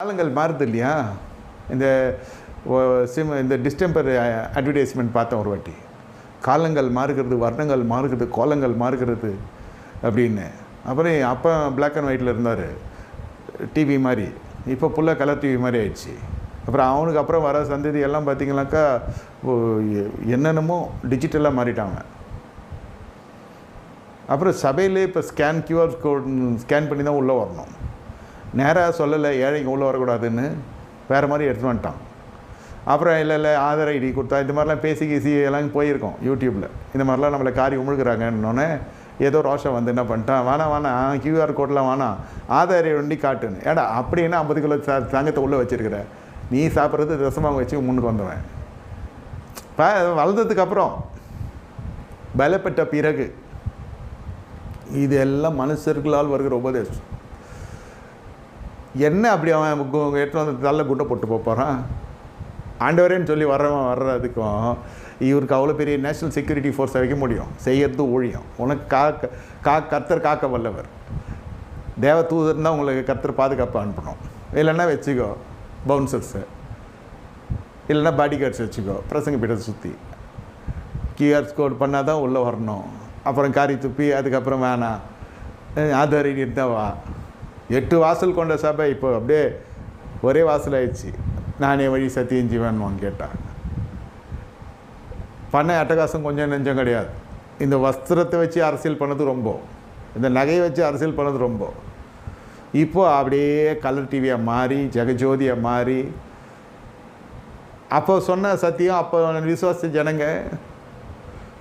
காலங்கள் மாறுது இல்லையா? இந்த சிம் இந்த டிஸ்டெம்பர் அட்வர்டைஸ்மெண்ட் பார்த்தேன் ஒரு வாட்டி. காலங்கள் மாறுகிறது வர்ணங்கள் மாறுகிறது கோலங்கள் மாறுகிறது அப்படின்னு. அப்புறம் அப்போ பிளாக் அண்ட் ஒயிட்டில் இருந்தார். டிவி மாதிரி. இப்போ ஃபுல்லாக கலர் டிவி மாதிரி ஆயிடுச்சு. அப்புறம் அவனுக்கு அப்புறம் வர சந்ததி எல்லாம் பார்த்தீங்கன்னாக்கா ஓ, என்னென்னமோ டிஜிட்டலாக மாறிட்டாங்க. அப்புறம் சபையிலே இப்போ ஸ்கேன் கியூஆர் கோட் ஸ்கேன் பண்ணி தான் உள்ளே வரணும். நேராக சொல்லலை ஏழைங்க உள்ளே வரக்கூடாதுன்னு வேறு மாதிரி எடுத்துகிட்டு வந்துட்டான். அப்புறம் இல்லை இல்லை ஆதார் ஐடி கொடுத்தா இந்த மாதிரிலாம் பேசி கீசி எல்லாம் போயிருக்கோம் யூடியூப்பில் இந்த மாதிரிலாம் நம்மளை காரி உமிழ்கிறாங்கன்னொன்னே ஏதோ ரோஷம் வந்து என்ன பண்ணிட்டான் வேணாம் வேணாம் கியூஆர் கோட்லாம் வேணாம் ஆதார் ஐடி வண்டி காட்டுன்னு. ஏடா அப்படின்னா ஐம்பது கிலோ சா சங்கத்தை உள்ளே வச்சிருக்கிற? நீ சாப்பிட்றது ரசமாக வச்சு முன்னுக்கு வந்துடுவேன் இப்போ வளர்ந்ததுக்கப்புறம் பலப்பட்ட பிறகு இது எல்லாம் மனுஷர்களால் வருகிற உபதேசம். என்ன அப்படி அவன் கு- வந்து தள்ள குண்டை போட்டு போகிறான் ஆண்டவரேன்னு சொல்லி வர்றவன் வர்றதுக்கும் இவருக்கு அவ்வளோ பெரிய நேஷ்னல் செக்யூரிட்டி ஃபோர்ஸை வைக்க முடியும். செய்யறது ஊழியம். உனக்கு காக்க கா கர்த்தர் காக்க வல்லவர். தேவ தூதர் தான் உங்களுக்கு கர்த்தர் பாதுகாப்பு அனுப்பணும். இல்லைன்னா வச்சுக்கோ பவுன்சர்ஸு இல்லைன்னா பாடி கார்ட்ஸ் வச்சுக்கோ பிரசங்க பீடத்தை சுற்றி கியூஆர் கோட் பண்ணால் தான் உள்ளே வரணும். அப்புறம் காரி துப்பி அதுக்கப்புறம் வேணாம். ஆதார் ஐடி இருந்தால் வா. எட்டு வாசல் கொண்ட சபை இப்போ அப்படியே ஒரே வாசல் ஆயிடுச்சு நானே வழி சத்தியம் ஜீவன் கேட்டான் பண்ண அட்டகாசம் கொஞ்சம் நெஞ்சம் கிடையாது. இந்த வஸ்திரத்தை வச்சு அரசியல் பண்ணது ரொம்ப. இந்த நகையை வச்சு அரசியல் பண்ணது ரொம்ப. இப்போது அப்படியே கலர் டிவியாக மாறி ஜெகஜோதியாக மாறி. அப்போ சொன்ன சத்தியம் அப்போ விசுவாச ஜனங்க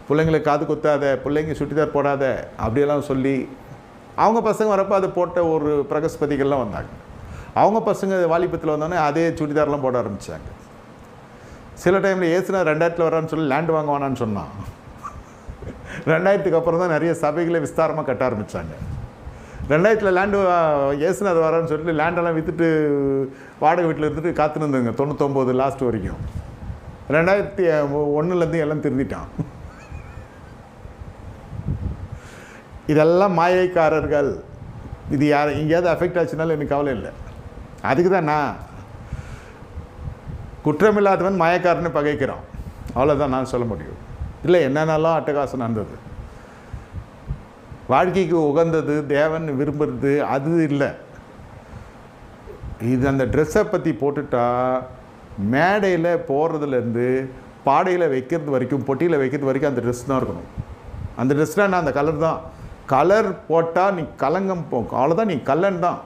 பிள்ளைங்களுக்கு காது குத்தாத பிள்ளைங்க சுட்டிதார் போடாத அப்படியெல்லாம் சொல்லி அவங்க பசங்க வரப்போ அதை போட்ட ஒரு பிரகஸ்பதிகள்லாம் வந்தாங்க. அவங்க பசங்க வாலிபத்தில் வந்தோடனே அதே சுடிதார்லாம் போட ஆரம்பித்தாங்க சில டைமில் ஏசுனா ரெண்டாயிரத்தில் வரான்னு சொல்லி லேண்ட் வாங்க வேணான்னு சொன்னான். ரெண்டாயிரத்துக்கு அப்புறம் தான் நிறைய சபைகளை விஸ்தாரமாக கட்ட ஆரம்பித்தாங்க ரெண்டாயிரத்தில் லேண்டு ஏசுனது வரான்னு சொல்லிட்டு லேண்டெல்லாம் விற்றுட்டு வாடகை வீட்டில் இருந்துட்டு காத்துருந்துங்க தொண்ணூத்தொம்பது லாஸ்ட் வரைக்கும். ரெண்டாயிரத்தி ஒன்றுலேருந்து எல்லாம் திருந்திட்டான் இதெல்லாம் மாயைக்காரர்கள். இது யார் எங்கேயாவது அஃபெக்ட் ஆச்சுனாலும் எனக்கு கவலை இல்லை. அதுக்கு தான் நான் குற்றமில்லாதவன் மாயக்காரன்னு பகைக்கிறான் அவ்வளோதான் நான் சொல்ல முடியும். இல்லை என்னென்னலாம் அட்டகாசம் நடந்தது? வாழ்க்கைக்கு உகந்தது தேவன் விரும்புறது அது இல்லை. இது அந்த ட்ரெஸ்ஸை பற்றி போட்டுட்டா மேடையில் போடுறதுலேருந்து பாடையில் வைக்கிறது வரைக்கும் பொட்டியில் வைக்கிறது வரைக்கும் அந்த ட்ரெஸ் தான் இருக்கணும். அந்த ட்ரெஸ்னால் நான் அந்த கலர் தான். கலர் போட்டால் நீ கலங்கம் போ அவ்வளோதான் நீ கல்லன் தான்.